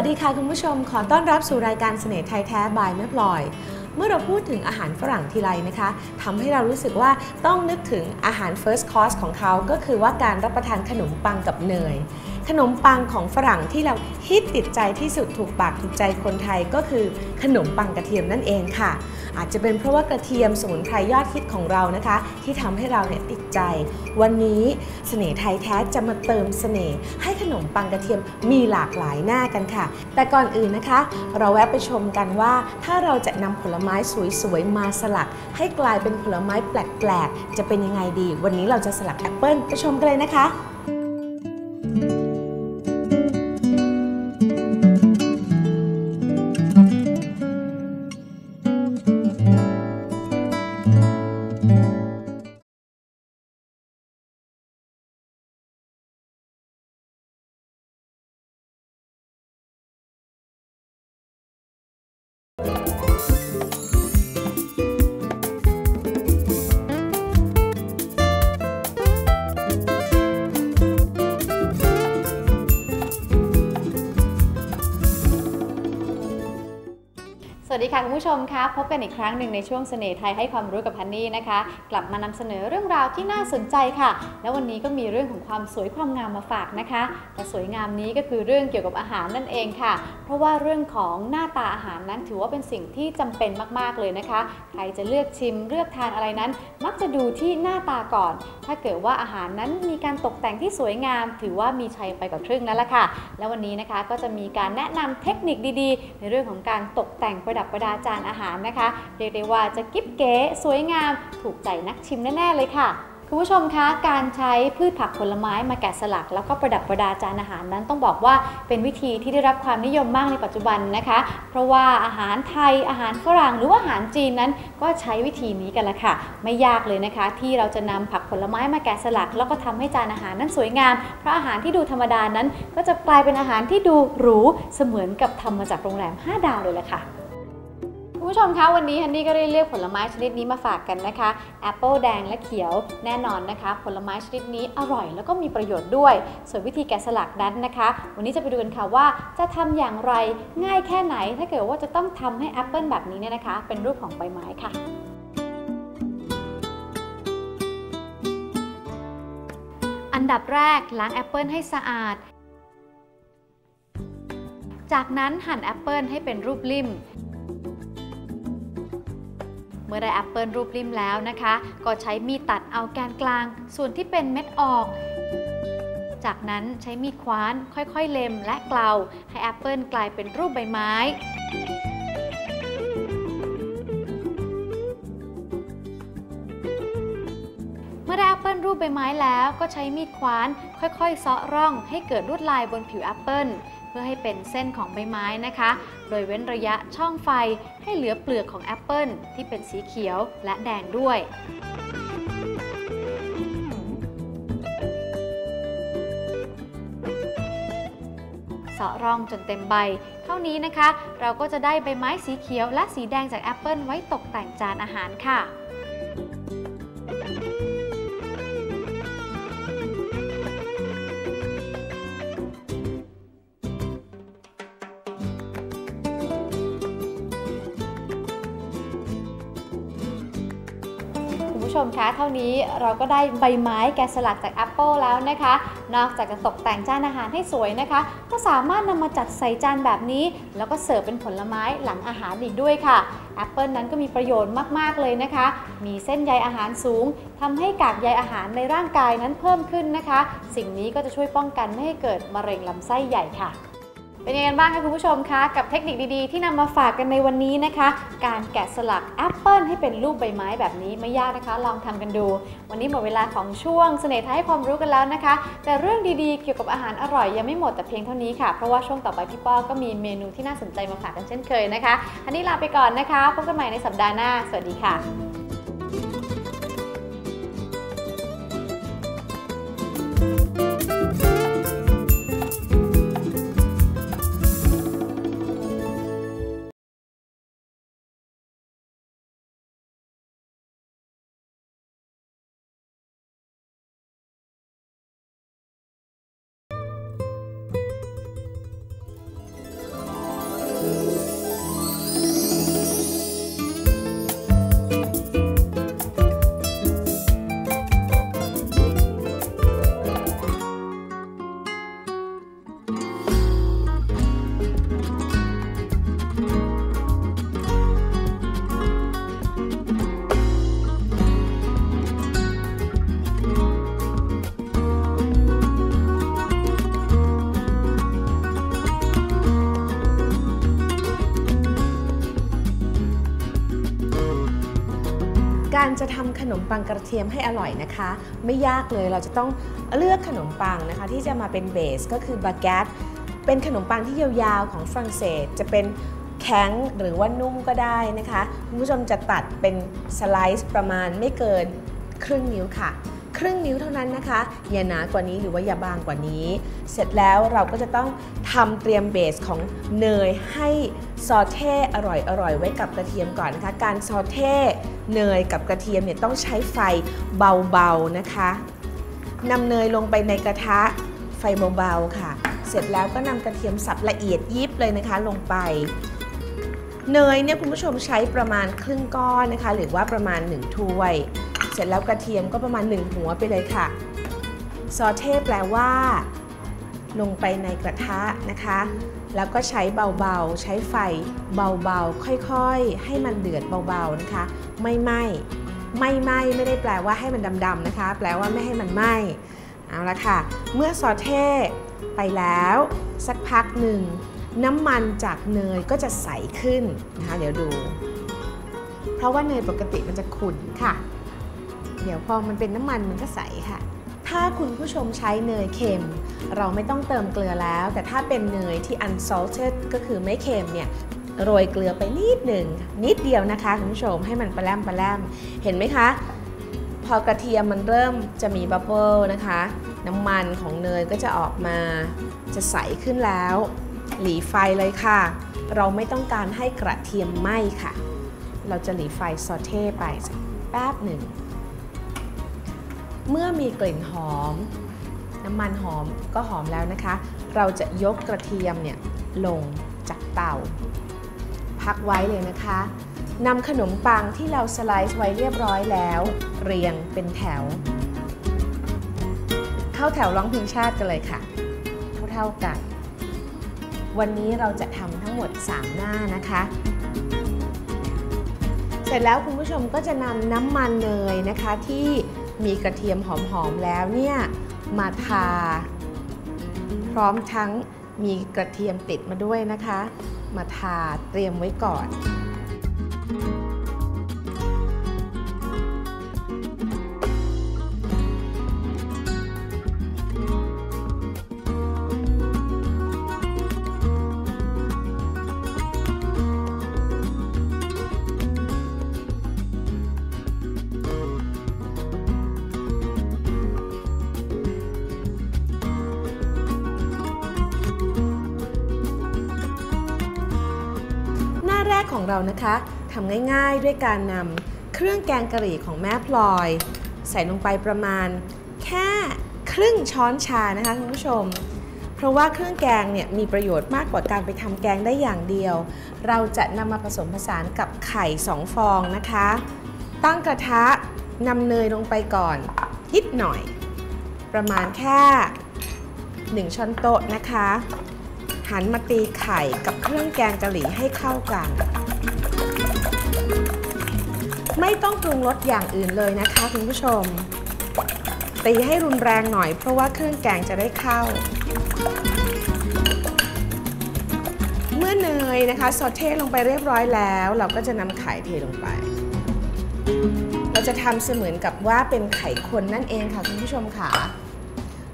สวัสดีค่ะคุณผู้ชม ขอต้อนรับสู่รายการเสน่ห์ไทยแท้บายแม่พลอย เมื่อเราพูดถึงอาหารฝรั่งทีไรนะคะทำให้เรารู้สึกว่าต้องนึกถึงอาหาร first course ของเขาก็คือว่าการรับประทานขนมปังกับเนย ขนมปังของฝรั่งที่เราฮิตติดใจที่สุดถูกปากถูกใจคนไทยก็คือขนมปังกระเทียมนั่นเองค่ะ อาจจะเป็นเพราะว่ากระเทียมสมุนไพรยอดฮิตของเรานะคะ ที่ทำให้เราเนี่ยติดใจ วันนี้เสน่ห์ไทยแท้จะมาเติมเสน่ห์ให้ขนมปังกระเทียมมีหลากหลายหน้ากันค่ะ แต่ก่อนอื่นนะคะ เราแวะไปชมกันว่าถ้าเราจะนำผลไม้สวยๆมาสลัก ให้กลายเป็นผลไม้แปลกๆจะเป็นยังไงดี วันนี้เราจะสลักแอปเปิลไปชมกันเลยนะคะ ค่ะคุณผู้ชมคะพบกันอีกครั้งหนึ่งในช่วงเสน่ห์ไทยให้ความรู้กับฮันนี่นะคะ กลับมานำเสนอเรื่องราวที่น่าสนใจค่ะ แล้ววันนี้ก็มีเรื่องของความสวยความงามมาฝากนะคะแต่สวยงามนี้ก็คือเรื่องเกี่ยวกับอาหารนั่นเองค่ะ เพราะว่าเรื่องของหน้าตาอาหารนั้นถือว่าเป็นสิ่งที่จำเป็นมากๆเลยนะคะ ใครจะเลือกชิมเลือกทานอะไรนั้น มักจะดูที่หน้าตาก่อน ถ้าเกิดว่าอาหารนั้นมีการตกแต่งที่สวยงาม ถือว่ามีชัยไปกว่าครึ่งนั่นแหละค่ะ แล้ววันนี้นะคะก็จะมีการแนะนำเทคนิคดีๆ ในเรื่องของการตกแต่งประดับประดาจานอาหารนะคะ เรียกได้ว่าจะกิ๊บเก๋สวยงาม ถูกใจนักชิมแน่ ๆ เลยค่ะคุณผู้ชมคะ การใช้พืชผักผลไม้มาแกะสลัก แล้วก็ประดับประดาจานอาหารนั้นต้องบอกว่าเป็นวิธีที่ได้รับความนิยมมากในปัจจุบันนะคะ เพราะว่าอาหารไทยอาหารฝรั่งหรือว่าอาหารจีนนั้นก็ใช้วิธีนี้กันละค่ะ ไม่ยากเลยนะคะ ที่เราจะนำผักผลไม้มาแกะสลัก แล้วก็ทำให้จานอาหารนั้นสวยงาม เพราะอาหารที่ดูธรรมดานั้น ก็จะกลายเป็นอาหารที่ดูหรูเสมือนกับทำมาจากโรงแรม 5 ดาวเลยละค่ะ ผู้ชมคะวันนี้ฮันนี่ก็ได้เลือกผลไม้ชนิดนี้มาฝากกันนะคะแอปเปิลแดงและเขียวแน่นอนนะคะ ผลไม้ชนิดนี้อร่อยแล้วก็มีประโยชน์ด้วย ส่วนวิธีแกะสลักนั้นนะคะ วันนี้จะไปดูกันค่ะว่าจะทำอย่างไรง่ายแค่ไหน ถ้าเกิดว่าจะต้องทำให้แอปเปิลแบบนี้เนี่ยนะคะ เป็นรูปของใบไม้ค่ะอันดับแรกล้างแอปเปิลให้สะอาด จากนั้นหั่นแอปเปิลให้เป็นรูปลิ่ม เมื่อได้แอปเปิลรูปริมแล้วนะคะ ก็ใช้มีดตัดเอาแกนกลาง ส่วนที่เป็นเม็ดออก จากนั้นใช้มีดคว้านค่อยๆเล็มและเกลาให้แอปเปิลกลายเป็นรูปใบไม้เมื่อได้แอปเปิลรูปใบไม้แล้วก็ใช้มีดคว้าน ค่อยๆเซาะร่องให้เกิดลวดลายบนผิวแอปเปิลเพื่อให้เป็นเส้นของใบไม้นะคะ โดยเว้นระยะช่องไฟให้เหลือเปลือกของแอปเปิลที่เป็นสีเขียวและแดงด้วยเสาะร่องจนเต็มใบ เท่านี้นะคะ เราก็จะได้ใบไม้สีเขียวและสีแดงจากแอปเปิลไว้ตกแต่งจานอาหารค่ะ ผู้ชมคะ เท่านี้เราก็ได้ใบไม้แกะสลักจากแอปเปิลแล้วนะคะ นอกจากจะตกแต่งจานอาหารให้สวยนะคะ ก็สามารถนำมาจัดใส่จานแบบนี้ แล้วก็เสิร์ฟเป็นผลไม้หลังอาหารอีกด้วยค่ะแอปเปิลนั้นก็มีประโยชน์มากๆเลยนะคะ มีเส้นใยอาหารสูงทำให้กากใยอาหารในร่างกายนั้นเพิ่มขึ้นนะคะ สิ่งนี้ก็จะช่วยป้องกันไม่ให้เกิดมะเร็งลำไส้ใหญ่ค่ะ เป็นยังไงกันบ้างคะคุณผู้ชมคะกับเทคนิคดีๆ ที่นำมาฝากกันในวันนี้นะคะ การแกะสลักแอปเปิลให้เป็นรูปใบไม้แบบนี้ไม่ยากนะคะ ลองทำกันดู วันนี้หมดเวลาของช่วงเสน่ห์ทยให้ความรู้กันแล้วนะคะ แต่เรื่องดีๆ เกี่ยวกับอาหารอร่อยยังไม่หมดแต่เพียงเท่านี้ค่ะ เพราะว่าช่วงต่อไปพี่ป้อก็มีเมนูที่น่าสนใจมาฝากกันเช่นเคยนะคะอันนี้ลาไปก่อนนะคะพบกันใหม่ในสัปดาห์หน้า สวัสดีค่ะ นมปังกระเทียมให้อร่อยนะคะ ไม่ยากเลยเราจะต้องเลือกขนมปังนะคะ ที่จะมาเป็นเบสก็คือบาเกตเป็นขนมปังที่ยาวๆของฝรั่งเศส จะเป็นแข็งหรือว่านุ่มก็ได้นะคะ คุณผู้ชมจะตัดเป็นสไลซ์ประมาณไม่เกินครึ่งนิ้วค่ะ ครึ่งนิ้วเท่านั้นนะคะ อย่าหนากว่านี้หรือว่าอย่าบางกว่านี้ เสร็จแล้วเราก็จะต้องทำเตรียมเบสของเนยให้ซอเท่อร่อยอร่อยไว้กับกระเทียมก่อนนะคะ การซอเท่เนยกับกระเทียมเนี่ยต้องใช้ไฟเบาๆนะคะนำเนยลงไปในกระทะไฟเบาๆค่ะ เสร็จแล้วก็นำกระเทียมสับละเอียดยิบเลยนะคะลงไปเนยเนี่ยคุณผู้ชมใช้ประมาณครึ่งก้อนนะคะ หรือว่าประมาณ 1 ถ้วย เสร็จแล้วกระเทียมก็ประมาณ 1 หัวไปเลยค่ะ ซอเทแปลว่า ลงไปในกระทะนะคะ แล้วก็ใช้เบาๆ ใช้ไฟเบาๆ ค่อยๆ ให้มันเดือดเบาๆนะคะ ไม่ไหม้ไม่ไหม้ไม่ได้แปลว่าให้มันดำๆนะคะ แปลว่าไม่ให้มันไหม้เอาละค่ะ เมื่อซอเทไปแล้ว สักพักหนึ่ง น้ำมันจากเนยก็จะใสขึ้นนะคะ เดี๋ยวดู เพราะว่าเนยปกติมันจะขุ่นค่ะ เดี๋ยวพอมันเป็นน้ำมันมันก็ใสค่ะ ถ้าคุณผู้ชมใช้เนยเค็ม เราไม่ต้องเติมเกลือแล้ว แต่ถ้าเป็นเนยที่ unsalted ก็คือไม่เค็มเนี่ยโรยเกลือไปนิดหนึ่งนิดเดียวนะคะคุณผู้ชมให้มันปลาแรมปลาแรมเห็นไหมคะ พอกระเทียมมันเริ่มจะมีบับเบิลนะคะ น้ำมันของเนยก็จะออกมาจะใสขึ้นแล้ว หลีไฟเลยค่ะ เราไม่ต้องการให้กระเทียมไหม้ค่ะ เราจะหลีไฟซอเท่ไปสักแป๊บหนึ่ง เมื่อมีกลิ่นหอม น้ำมันหอมก็หอมแล้วนะคะ เราจะยกกระเทียมเนี่ยลงจากเตา พักไว้เลยนะคะนำขนมปังที่เราสไลซ์ไว้เรียบร้อยแล้ว เรียงเป็นแถว เข้าแถวร้องเพลงชาติกันเลยค่ะ เท่าๆกัน วันนี้เราจะทำทั้งหมด 3 หน้านะคะเสร็จแล้วคุณผู้ชมก็จะนำน้ำมันเนยนะคะที่ มีกระเทียมหอมๆแล้วเนี่ยมาทา พร้อมทั้งมีกระเทียมติดมาด้วยนะคะ มาทาเตรียมไว้ก่อน ของเรานะคะทำง่ายๆด้วยการนำเครื่องแกงกะหรี่ของแม่พลอย ใส่ลงไปประมาณ แค่ครึ่งช้อนชานะคะคุณผู้ชม เพราะว่าเครื่องแกงเนี่ยมีประโยชน์มากกว่าการไปทำแกงได้อย่างเดียว เราจะนำมาผสมผสานกับไข่2ฟองนะคะ ตั้งกระทะนำเนยลงไปก่อนนิดหน่อย ประมาณแค่ 1 ช้อนโต๊ะนะคะ หันมาตีไข่กับเครื่องแกงกะหรี่ให้เข้ากัน ไม่ต้องปรุงรสอย่างอื่นเลยนะคะคุณผู้ชม ตีให้รุนแรงหน่อยเพราะว่าเครื่องแกงจะได้เข้า เมื่อเนยนะคะซอเทลงไปเรียบร้อยแล้ว เราก็จะนำไข่เทลงไป เราจะทำเสมือนกับว่าเป็นไข่คนนั่นเองค่ะคุณผู้ชมค่ะ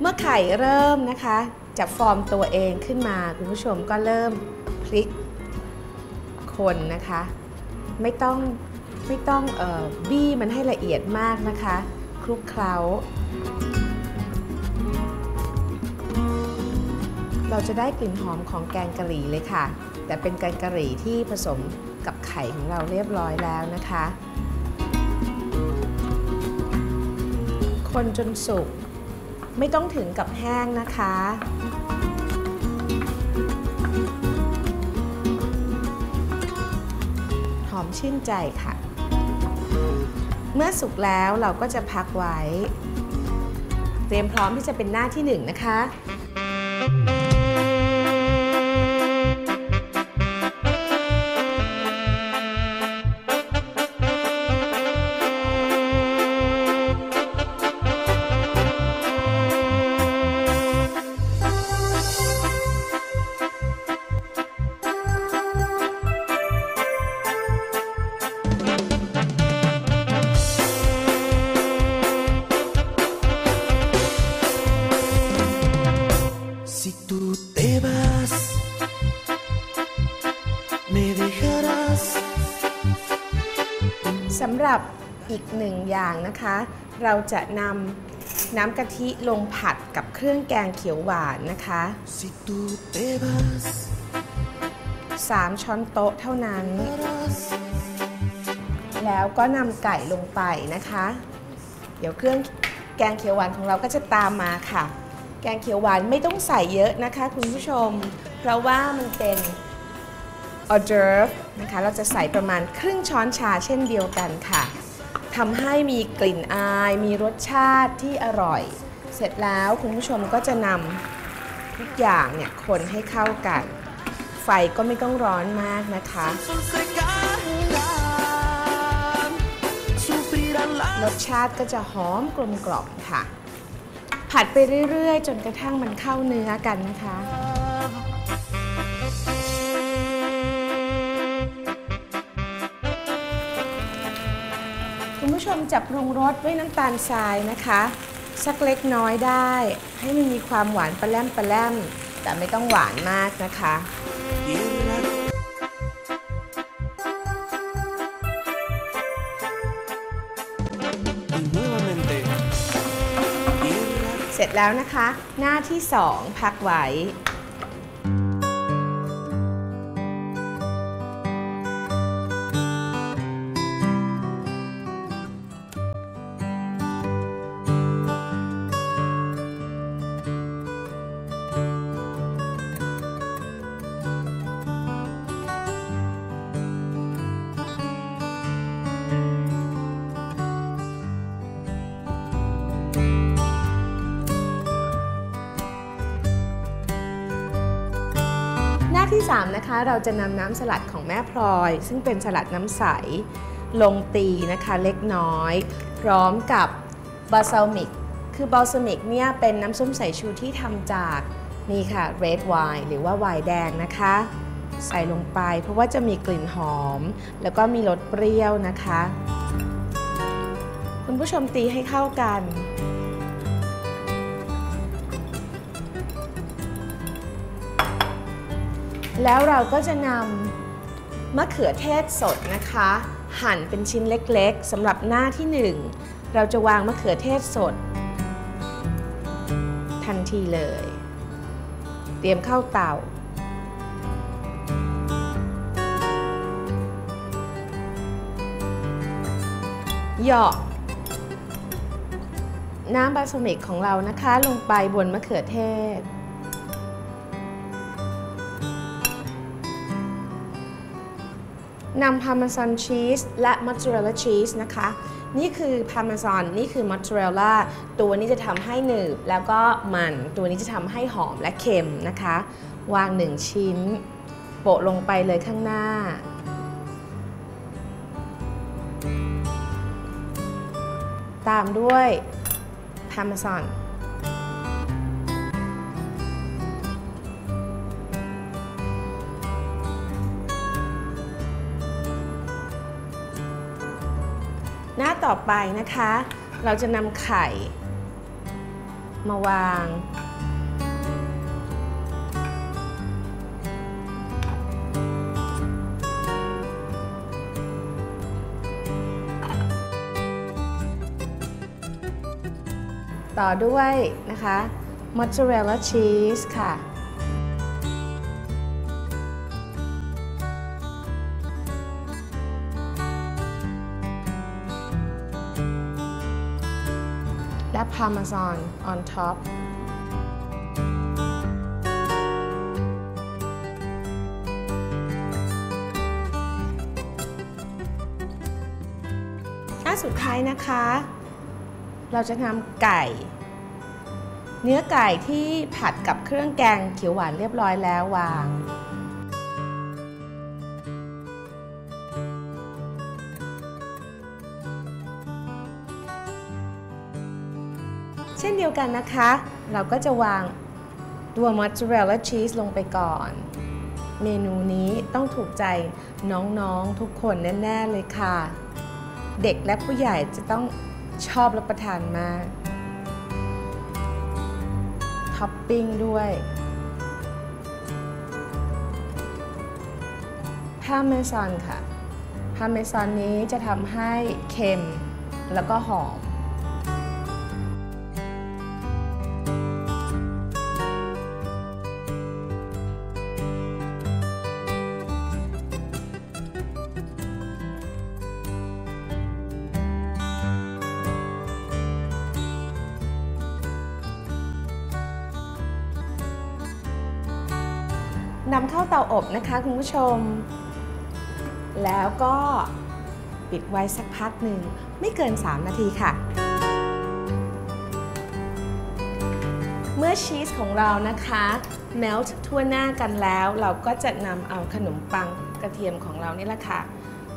เมื่อไข่เริ่มนะคะ จะฟอร์มตัวเองขึ้นมา คุณผู้ชมก็เริ่มพลิกคนนะคะ ไม่ต้องไม่ต้องเออบี้มันให้ละเอียดมากนะคะ คลุกเคล้า เราจะได้กลิ่นหอมของแกงกะหรี่เลยค่ะ แต่เป็นแกงกะหรี่ที่ผสมกับไข่ของเราเรียบร้อยแล้วนะคะ คนจนสุก ไม่ต้องถึงกับแห้งนะคะ หอมชื่นใจค่ะ เมื่อสุกแล้วเราก็จะพักไว้ เตรียมพร้อมที่จะเป็นหน้าที่หนึ่งนะคะ หนึ่งอย่างนะคะ เราจะนำน้ำกะทิลงผัดกับเครื่องแกงเขียวหวานนะคะ Si tú te vas, 3ช้อนโต๊ะเท่านั้น harás แล้วก็นำไก่ลงไปนะคะ เดี๋ยวเครื่องแกงเขียวหวานของเราก็จะตามมาค่ะ แกงเขียวหวานไม่ต้องใส่เยอะนะคะ คุณผู้ชม เพราะว่ามันเป็นออเดอร์ฟนะคะ เราจะใส่ประมาณครึ่งช้อนชาเช่นเดียวกันค่ะ ทำให้มีกลิ่นอาย มีรสชาติที่อร่อย เสร็จแล้วคุณผู้ชมก็จะนำทุกอย่างเนี่ยคนให้เข้ากัน ไฟก็ไม่ต้องร้อนมากนะคะรสชาติก็จะหอมกลมกล่อมค่ะ ผัดไปเรื่อยๆ จนกระทั่งมันเข้าเนื้อกันนะคะ ผู้ชมจะปรุงรสด้วยน้ำตาลทรายนะคะ สักเล็กน้อยได้ ให้มันมีความหวานปลาแรมปลาแรมแต่ไม่ต้องหวานมากนะคะเสร็จแล้วนะคะ หน้าที่ 2 พักไว้ ที่3นะคะเราจะนำน้ำสลัดของแม่พลอย ซึ่งเป็นสลัดน้ำใส ลงตีนะคะเล็กน้อย พร้อมกับบาซามิก คือบาซามิกเนี่ยเป็นน้ำส้มสายชูที่ทำจากนี่ค่ะ red wine หรือว่าไวน์แดงนะคะ ใส่ลงไปเพราะว่าจะมีกลิ่นหอม แล้วก็มีรสเปรี้ยวนะคะ คุณผู้ชมตีให้เข้ากัน แล้วเราก็จะนำมะเขือเทศสดนะคะ หั่นเป็นชิ้นเล็กๆสำหรับหน้าที่ 1 เราจะวางมะเขือเทศสด ทันทีเลย เตรียมเข้าเตาหยาะน้ำบาสมิกของเรานะคะ ลงไปบนมะเขือเทศ นำพาร์เมซานชีสและมอสซาเรลล่าชีสนะคะ นี่คือพาร์เมซานนี่คือมอสซาเรลล่าตัวนี้จะทำให้หนึบแล้วก็มัน ตัวนี้จะทำให้หอมและเค็มนะคะ วางหนึ่งชิ้น โปะลงไปเลยข้างหน้า ตามด้วยพาร์เมซาน ต่อไปนะคะ เราจะนำไข่ มาวาง ต่อด้วยนะคะมอสซาเรลล่าชีสค่ะ และพาร์เมซาน on top หน้าสุดท้ายนะคะ เราจะนำไก่ เนื้อไก่ที่ผัดกับเครื่องแกงเขียวหวานเรียบร้อยแล้ววาง ดียวกันนะคะ เราก็จะวางตัวมอสซาเรลล่าชีสลงไปก่อน เมนูนี้ต้องถูกใจน้องๆทุกคนแน่ ๆ เลยค่ะ เด็กและผู้ใหญ่จะต้องชอบรับประทานมาก ท็อปปิ้งด้วยพาเมซานค่ะพาเมซานนี้จะทำให้เค็มแล้วก็หอม อบนะคะคุณผู้ชม แล้วก็ปิดไว้สักพักหนึ่งไม่เกิน 3 นาทีค่ะ เมื่อชีสของเรานะคะเมลต์ทั่วหน้ากันแล้ว เราก็จะนำเอาขนมปังกระเทียมของเรานี่แหละค่ะ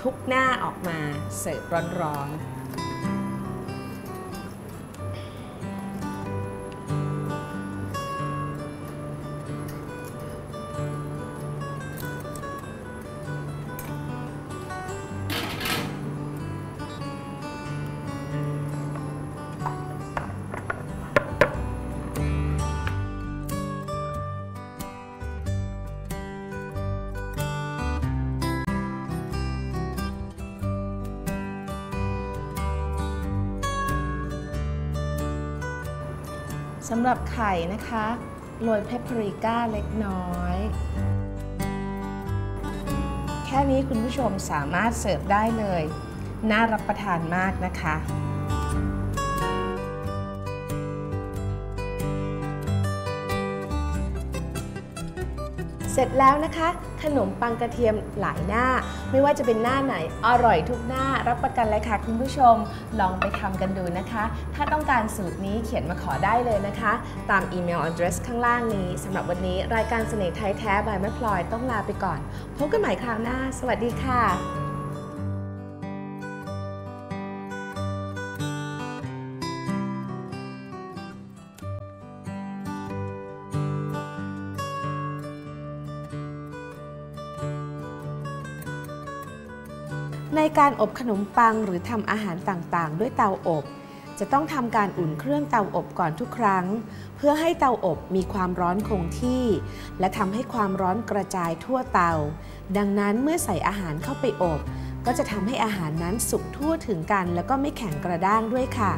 ทุกหน้าออกมาเสิร์ฟร้อนๆ สำหรับไข่นะคะโรยเพปปริก้าเล็กน้อย แค่นี้คุณผู้ชมสามารถเสิร์ฟได้เลย น่ารับประทานมากนะคะ สร็จแล้วนะคะ ขนมปังกระเทียมหลายหน้า ไม่ว่าจะเป็นหน้าไหน อร่อยทุกหน้ารับประกันเลยค่ะ คุณผู้ชมลองไปทำกันดูนะคะ ถ้าต้องการสูตรนี้เขียนมาขอได้เลยนะคะ ตามอีเมล address ข้างล่างนี้สำหรับวันนี้รายการเสน่ห์ไทยแท้บายแม่พลอยต้องลาไปก่อน พบกันใหม่คราวหน้า สวัสดีค่ะ การอบขนมปังหรือทำอาหารต่างๆ ด้วยเตาอบ จะต้องทำการอุ่นเครื่องเตาอบก่อนทุกครั้ง เพื่อให้เตาอบมีความร้อนคงที่ และทำให้ความร้อนกระจายทั่วเตา ดังนั้นเมื่อใส่อาหารเข้าไปอบ ก็จะทำให้อาหารนั้นสุกทั่วถึงกัน แล้วก็ไม่แข็งกระด้างด้วยค่ะ